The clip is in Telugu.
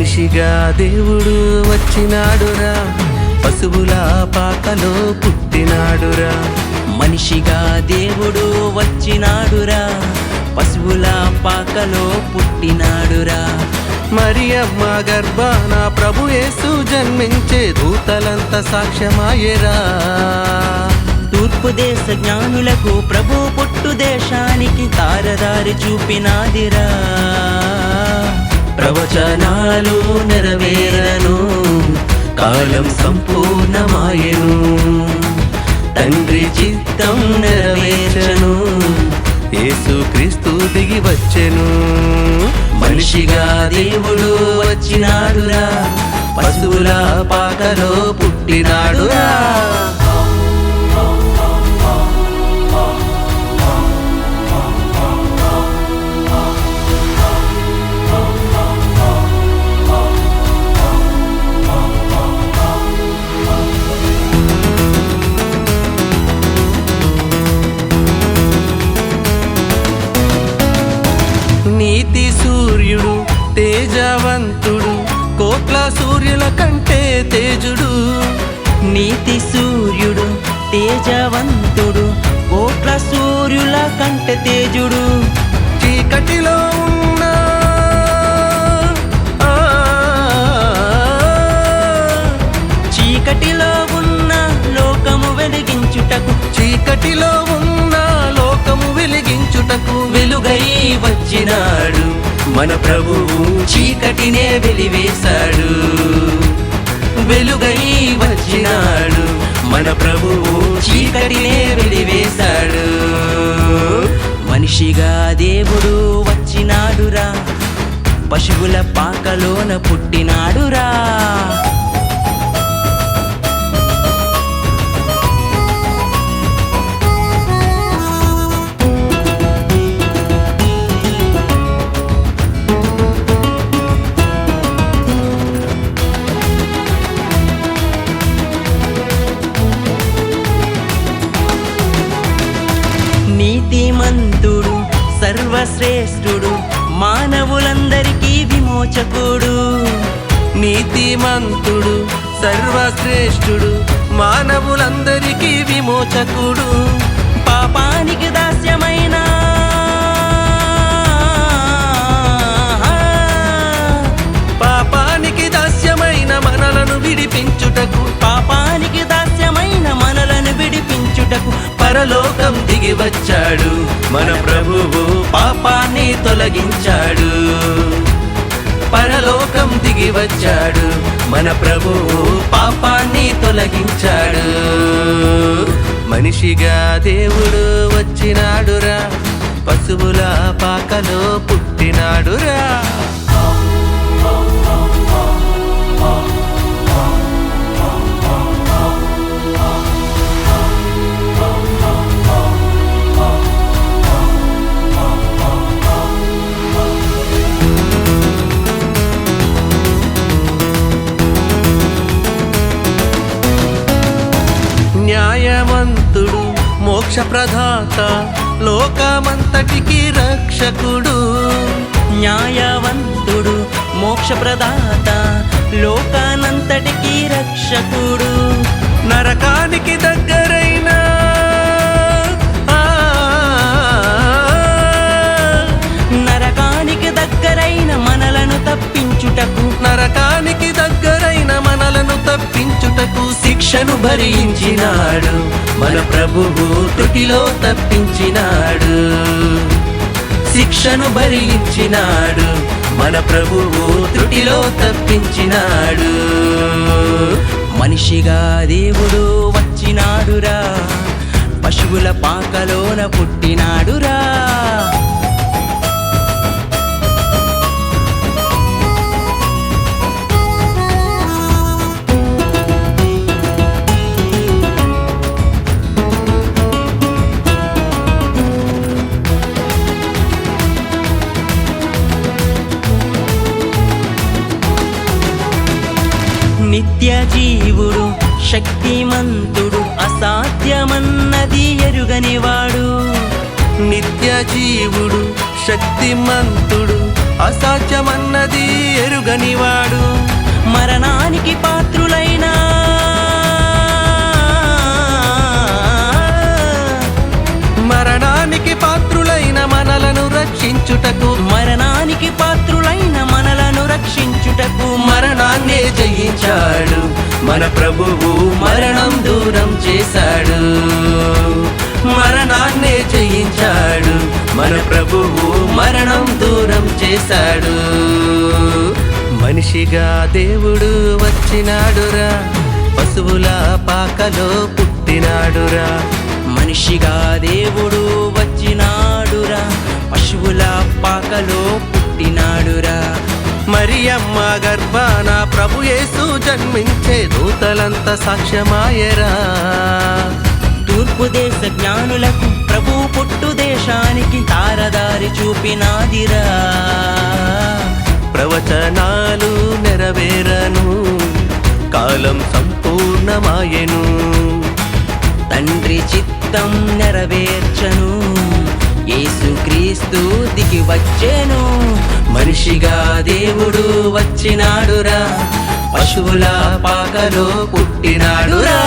మనిషిగా దేవుడు వచ్చినాడురా. పశువుల పాకలో పుట్టినాడురా. మనిషిగా దేవుడు వచ్చినాడురా. పశువుల పాకలో పుట్టినాడురా. మరి అమ్మ గర్భాన ప్రభు యేసు జన్మించే దూతలంత సాక్ష్యమాయరా. తూర్పు దేశ జ్ఞానులకు ప్రభు పుట్టు దేశానికి తారదారి చూపినాదిరా. ప్రవచనాలు నెరవేరను కాలం సంపూర్ణమాయను. తండ్రి చిత్తం నెరవేర్చను యేసు క్రీస్తు దిగి వచ్చెను. మనిషిగా దేవుడు వచ్చినాడురా పశువుల పాకలో పుట్టినాడురా. తేజవంతుడు కోట్ల సూర్యుల కంటే తేజుడు. నీతి సూర్యుడు తేజవంతుడు కోట్ల సూర్యుల కంటే తేజుడు. చీకటిలో ఉన్న చీకటిలో ఉన్న లోకము వెలిగించుటకు. చీకటిలో ఉన్న లోకము వెలిగించుటకు. వెలుగై వచ్చినాడు మన ప్రభువు చీకటినే వెలివేశాడు. వెలుగై వచ్చినాడు. మన ప్రభువు చీకటినే వెలివేశాడు. మనిషిగా దేవుడు వచ్చినాడురా. పశువుల పాకలోన పుట్టినాడురా. సర్వశ్రేష్ఠుడు మానవులందరికీ విమోచకుడు నీతిమంతుడు సర్వశ్రేష్ఠుడు మానవులందరికీ విమోచకుడు. పాపానికి దాస్యమైన పాపానికి దాస్యమైన మనలను విడిపించుటకు పాపానికి దాస్యమైన మనలను విడిపించుటకు పరలోకం దిగి వచ్చాడు. మన ప్రభువు పాపాన్ని తొలగించాడు. పరలోకం దిగి వచ్చాడు. మన ప్రభువు పాపాన్ని తొలగించాడు. మనిషిగా దేవుడు వచ్చినాడురా. పశువుల పాకలో పుట్టినాడురా. మోక్ష ప్రదాత లోకమంతటికి రక్షకుడు న్యాయవంతుడు మోక్షప్రదాత లోకానంతటికీ రక్షకుడు. నరకానికి దగ్గరైన నరకానికి దగ్గరైన మనలను తప్పించుటకు నరకానికి దగ్గరైన మనలను తప్పించుటకు శిక్షను భరించినాడు. మన ప్రభువు తుటిలో తప్పించినాడు. శిక్షను భరించినాడు. మన ప్రభువు త్రుటిలో తప్పించినాడు. మనిషిగా దేవుడు వచ్చినాడురా. పశువుల పాకలోన పుట్టినాడురా. నిత్య జీవుడు శక్తిమంతుడు అసాధ్యమన్నది ఎరుగనివాడు. నిత్య జీవుడు శక్తిమంతుడు అసాధ్యమన్నది ఎరుగ ఎరుగనివాడు. మరణానికి పాత్రులైన మరణానికి పాత్రులైన మనలను రక్షించుటకు రక్షించుటకు మరణాన్నే జయించాడు. మన ప్రభువు మరణం దూరం చేశాడు. మరణాన్నే జయించాడు. మన ప్రభువు మరణం దూరం చేశాడు. మనిషిగా దేవుడు వచ్చినాడురా. పశువుల పాకలో పుట్టినాడురా. మనిషిగా దేవుడు వచ్చినాడురా. పశువుల పాకలో పుట్టినాడురా. మరియమ్మ గర్భాన ప్రభు యేసు జన్మించే దూతలంత సాక్ష్యమాయరా. తూర్పు దేశ జ్ఞానులకు ప్రభు పుట్టు దేశానికి తారదారి చూపినాదిరా. ప్రవచనాలు నెరవేరను కాలం సంపూర్ణమాయెను. తండ్రి చిత్తం నెరవేర్చను యేసుక్రీస్తు దిగి వచ్చేను. మనిషిగా దేవుడు వచ్చినాడురా. పశువుల పాకలో పుట్టినాడురా.